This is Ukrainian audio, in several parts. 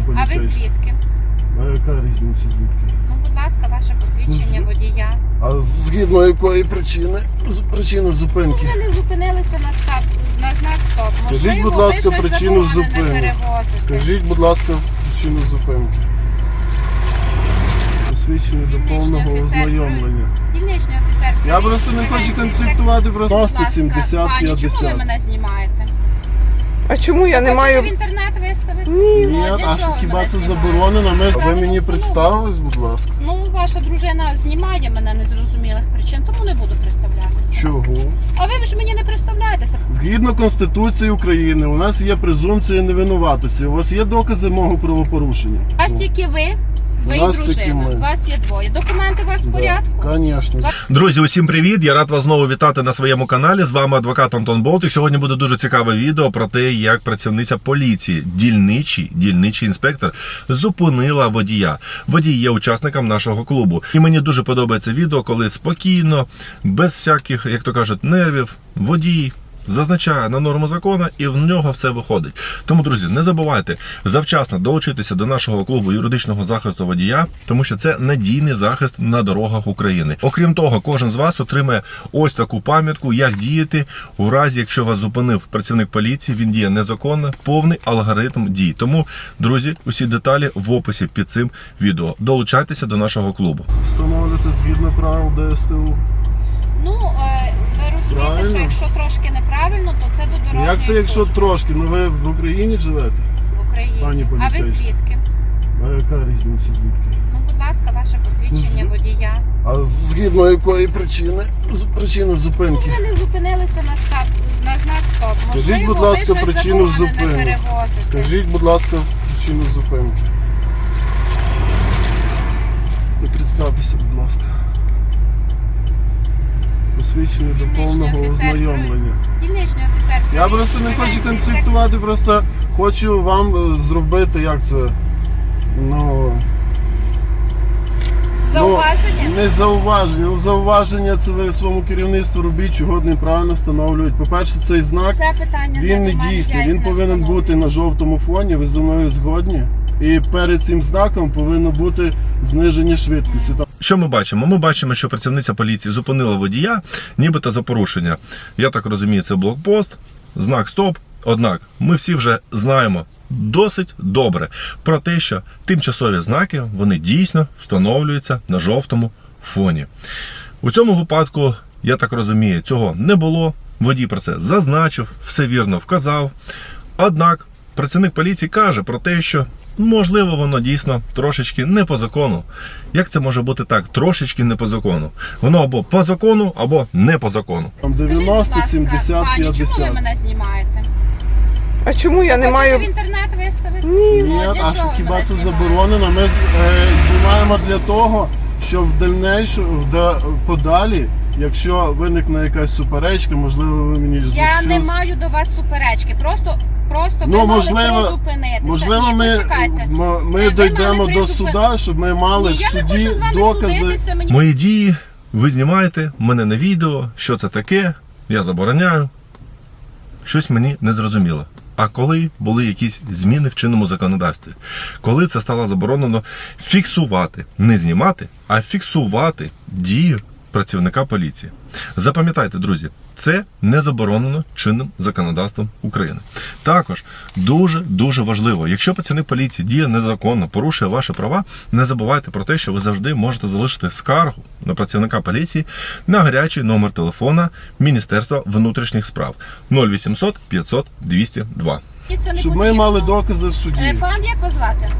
Пані А ви поліцейська. звідки? А яка різниця звідки? Ну, будь ласка, ваше посвідчення Ну, водія. А згідно якої причини? З причини зупинки. Ви не зупинилися на стап на знак стоп. Скажіть, Можливо, будь ласка, ви щось причину заборонене зупинки. перевозите. Скажіть, будь ласка, причину зупинки. Посвідчення до Дільничний повного офіцер. ознайомлення. Дільничний офіцер. Я просто не поліції, хочу конфліктувати, просто Будь ласка, 70 пані, чому ви 50. мене знімаєте? А чому я не маю. в інтернет виставити? Ні. Ну, Ні, для а чого що ви хіба мене це знімаєте? заборонено? Ми... Ви мені представились, будь ласка. Ну, ваша дружина знімає мене незрозумілих причин, тому не буду представлятися. Чого? А ви ж мені не представляєтеся. Згідно Конституції України, у нас є презумпція невинуватості. У вас є докази мого правопорушення? А вас тільки ви, ви і нас дружина. ми. У вас є двоє. Документи у вас в порядку? Звісно. Друзі, усім привіт! Я рад вас знову вітати на своєму каналі. З вами адвокат Антон Болтик. Сьогодні буде дуже цікаве відео про те, як працівниця поліції, дільничий, дільничий інспектор, зупинила водія. Водій є учасником нашого клубу. І мені дуже подобається відео, коли спокійно, без всяких, як то кажуть, нервів, водій. Зазначає на норму закону і в нього все виходить. Тому, друзі, не забувайте завчасно долучитися до нашого клубу юридичного захисту водія, тому що це надійний захист на дорогах України. Окрім того, кожен з вас отримає ось таку пам'ятку, як діяти у разі, якщо вас зупинив працівник поліції, він діє незаконно, повний алгоритм дій. Тому, друзі, усі деталі в описі під цим відео. Долучайтеся до нашого клубу. Встановлювати згідно правил ДСТУ. Ну, е, розумієте, Правильно. що якщо трошки неправильно, то це до дорожньої Як це, якщо служби трошки? Ну ви в Україні живете? в Україні. Пані а ви поліцейська? звідки? А яка різниця звідки? Ну, будь ласка, ваше посвідчення З- водія. А згідно якої причини? З причини зупинки. Ви не зупинилися на стап на знак стоп. Скажіть, Можливо, будь ласка, ви щось причину заборонене зупинки. перевозите. Скажіть, будь ласка, причину зупинки. Не представтеся, будь ласка. Посвідчення до повного ознайомлення. Дільничний офіцер. Я просто не хочу конфліктувати, просто хочу вам е, зробити, як це. Ну. Зауваження? Ну, не зауваження. Ну, зауваження це ви своєму керівництву робіть, чого неправильно встановлюють. По-перше, цей знак Це питання він не не до мене, дійсний. їх Він не повинен встановлюю. бути на жовтому фоні. Ви зі мною згодні. І перед цим знаком повинно бути зниження швидкості. Там Що ми бачимо? Ми бачимо, що працівниця поліції зупинила водія, нібито за порушення. Я так розумію, це блокпост, знак стоп. Однак ми всі вже знаємо досить добре про те, що тимчасові знаки вони дійсно встановлюються на жовтому фоні. У цьому випадку, я так розумію, цього не було. Водій про це зазначив, все вірно вказав. Однак працівник поліції каже про те, що можливо воно дійсно трошечки не по закону. Як це може бути так? Трошечки не по закону. Воно або по закону, або не по закону. Скажіть, будь 90, ласка, 70, пані, чому ви мене знімаєте? А чому я не Хочете маю. в інтернет виставити? Ні. Ну, Ні, для а чого що ви хіба мене це знімаєте? заборонено? Ми е, знімаємо для того, щоб в дальнейшому в да- подалі, якщо виникне якась суперечка, можливо, ви мені за Я щось... не маю до вас суперечки. Просто, просто ви Ну, мали можливо, призупинитися. Можливо, Ні, ми, почекайте. м- ми Ви дійдемо мали до суда, щоб ми мали Ні, в я не суді хочу з вами докази. судитися. Мені Мої дії ви знімаєте мене на відео, що це таке, я забороняю. Щось мені не зрозуміло. А коли були якісь зміни в чинному законодавстві? Коли це стало заборонено фіксувати, не знімати, а фіксувати дію працівника поліції. Запам'ятайте, друзі, це не заборонено чинним законодавством України. Також дуже дуже важливо, якщо працівник поліції діє незаконно, порушує ваші права, не забувайте про те, що ви завжди можете залишити скаргу на працівника поліції на гарячий номер телефона Міністерства внутрішніх справ 0800 500 202. це не Щоб ми потрібно. мали докази в суді. Е, Пан, як вас звати?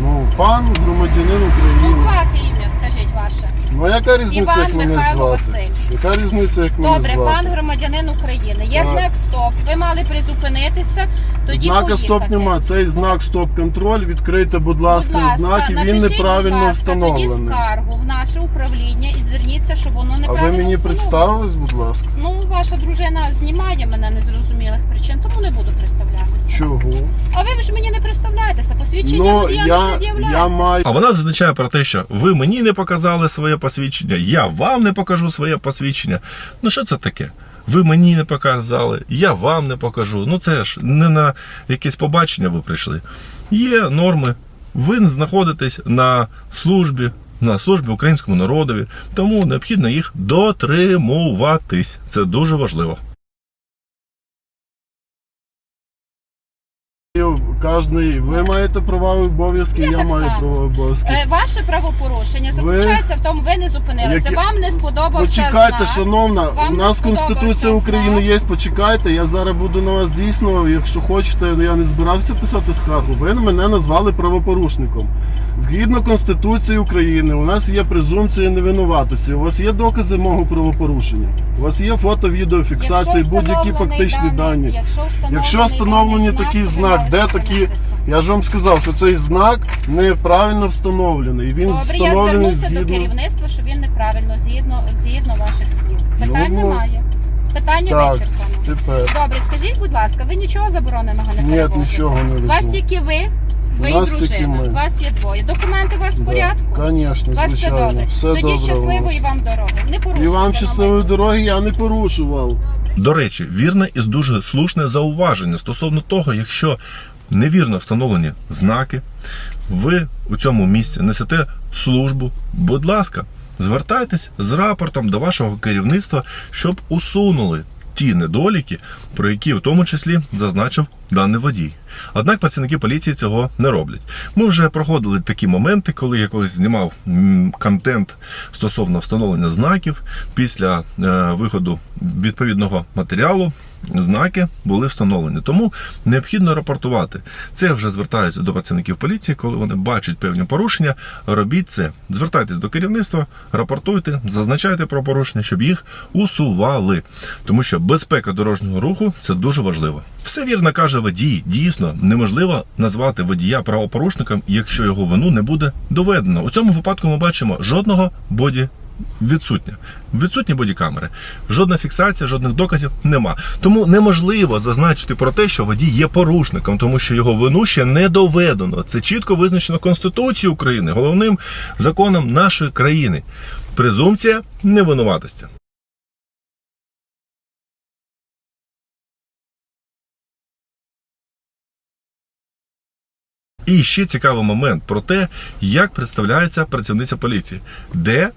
Ну, пан громадянин Ну, України. звати ім'я, скажіть ваше. Ну а яка різниця, Іван як мене Михайло звати? Васильович. Яка різниця, як мене Добре, звати? пан громадянин України. Є Так. знак стоп. Ви мали призупинитися, тоді Знака поїхати. стоп нема. Цей знак стоп-контроль. Відкрийте, будь ласка, Будь ласка, знак, і він напишіть, неправильно будь ласка, Тоді встановлений. скаргу в наше управління і зверніться, щоб воно А неправильно ви мені встановлено. представились, будь ласка? Ну, ваша дружина знімає мене незрозумілих причин, тому. Чого? А ви ж мені не представляєтеся, посвідчення Ну, водія не я, пред'являєте. я маю. А вона зазначає про те, що ви мені не показали своє посвідчення, я вам не покажу своє посвідчення. Ну що це таке? Ви мені не показали, я вам не покажу. Ну це ж не на якесь побачення ви прийшли. Є норми. Ви знаходитесь на службі, на службі українському народові, тому необхідно їх дотримуватись. Це дуже важливо. Кожний, ви маєте права і обов'язки, Я я, так маю само. права і обов'язки. Е, Ваше правопорушення заключається в тому, ви не зупинилися. Які- Вам не сподобався Почекайте, знак. шановна, Вам у не нас сподобався Конституція України знак. є. Почекайте, я зараз буду на вас дійсно, якщо хочете, я не збирався писати скаргу. Ви мене назвали правопорушником. Згідно Конституції України, у нас є презумпція невинуватості. У вас є докази мого правопорушення. У вас є фото, відеофіксації, Якщо будь-які встановлений фактичні дані. Якщо встановлений, Якщо встановлені даний такий знак, де такі. Я ж вам сказав, що цей знак неправильно встановлений. Він Добре, я встановлений звернуся до керівництва, що він неправильно згідно згідно ваших слів. Питань Ну, немає. Питання Так, вичерпано. тепер. Добре, скажіть, будь ласка, ви нічого забороненого не Ні, перевозите? нічого не У вас везу. тільки ви, ви У і нас тільки дружина. ми. У вас є двоє. Документи у вас в порядку? Звісно, У вас все звичайно. добре. Все Тоді добре. у щасливої вам дороги. Не порушуйте. І вам щасливої дороги я не порушував. До речі, вірне і дуже слушне зауваження стосовно того, якщо невірно встановлені знаки, ви у цьому місці несете службу, будь ласка, звертайтесь з рапортом до вашого керівництва, щоб усунули ті недоліки, про які в тому числі зазначив даний водій. Однак працівники поліції цього не роблять. Ми вже проходили такі моменти, коли я колись знімав контент стосовно встановлення знаків. Після е, виходу відповідного матеріалу знаки були встановлені. Тому необхідно рапортувати. Це вже звертаюся до працівників поліції, коли вони бачать певні порушення. Робіть це. Звертайтесь до керівництва, рапортуйте, зазначайте про порушення, щоб їх усували. Тому що безпека дорожнього руху це дуже важливо. Все вірно каже водій. Дійсно, неможливо назвати водія правопорушником, якщо його вину не буде доведено. У цьому випадку ми бачимо жодного боді відсутня. Відсутні бодікамери. Жодна фіксація, жодних доказів нема. Тому неможливо зазначити про те, що водій є порушником, тому що його вину ще не доведено. Це чітко визначено Конституцією України, головним законом нашої країни. Презумпція невинуватості. І ще цікавий момент про те, як представляється працівниця поліції, де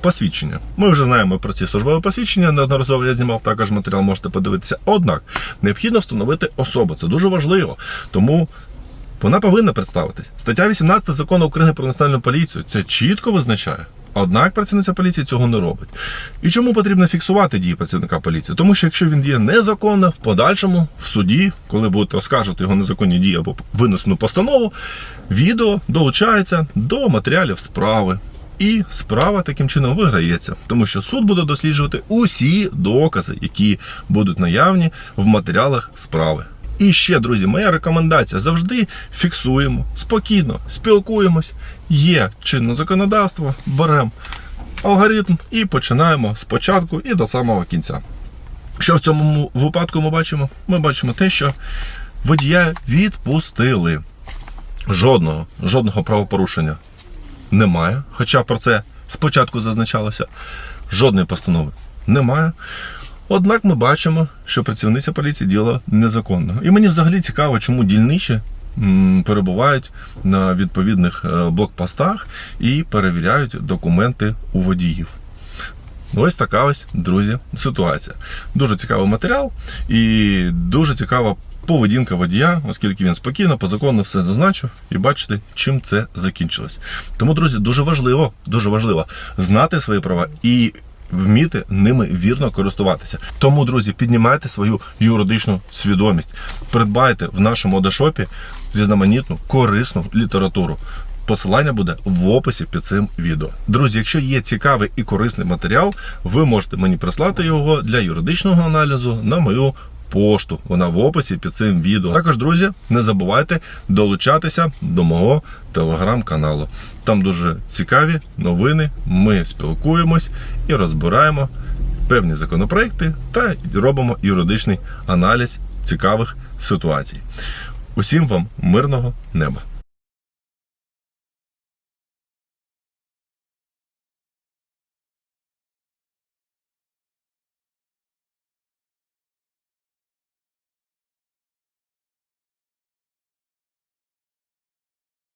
посвідчення. Ми вже знаємо про ці службові посвідчення. Неодноразово я знімав також матеріал, можете подивитися. Однак необхідно встановити особу. Це дуже важливо. Тому вона повинна представитись. Стаття 18 закону України про національну поліцію це чітко визначає. Однак працівниця поліції цього не робить. І чому потрібно фіксувати дії працівника поліції? Тому що якщо він діє незаконно, в подальшому в суді, коли будете оскаржувати його незаконні дії або винесену постанову, відео долучається до матеріалів справи. І справа таким чином виграється, тому що суд буде досліджувати усі докази, які будуть наявні в матеріалах справи. І ще, друзі, моя рекомендація завжди фіксуємо спокійно, спілкуємось. Є чинне законодавство, беремо алгоритм і починаємо спочатку і до самого кінця. Що в цьому випадку ми бачимо? Ми бачимо те, що водія відпустили. Жодного, жодного правопорушення немає. Хоча про це спочатку зазначалося. Жодної постанови немає. Однак ми бачимо, що працівниця поліції діла незаконно. І мені взагалі цікаво, чому дільничі перебувають на відповідних е, блокпостах і перевіряють документи у водіїв. Ось така ось, друзі, ситуація. Дуже цікавий матеріал і дуже цікава поведінка водія, оскільки він спокійно, по закону все зазначив, і бачите, чим це закінчилось. Тому, друзі, дуже важливо, дуже важливо знати свої права і вміти ними вірно користуватися. Тому, друзі, піднімайте свою юридичну свідомість, придбайте в нашому одешопі різноманітну корисну літературу. Посилання буде в описі під цим відео. Друзі, якщо є цікавий і корисний матеріал, ви можете мені прислати його для юридичного аналізу на мою пошту. Вона в описі під цим відео. Також, друзі, не забувайте долучатися до мого телеграм-каналу. Там дуже цікаві новини. Ми спілкуємось і розбираємо певні законопроекти та робимо юридичний аналіз цікавих ситуацій. Усім вам мирного неба!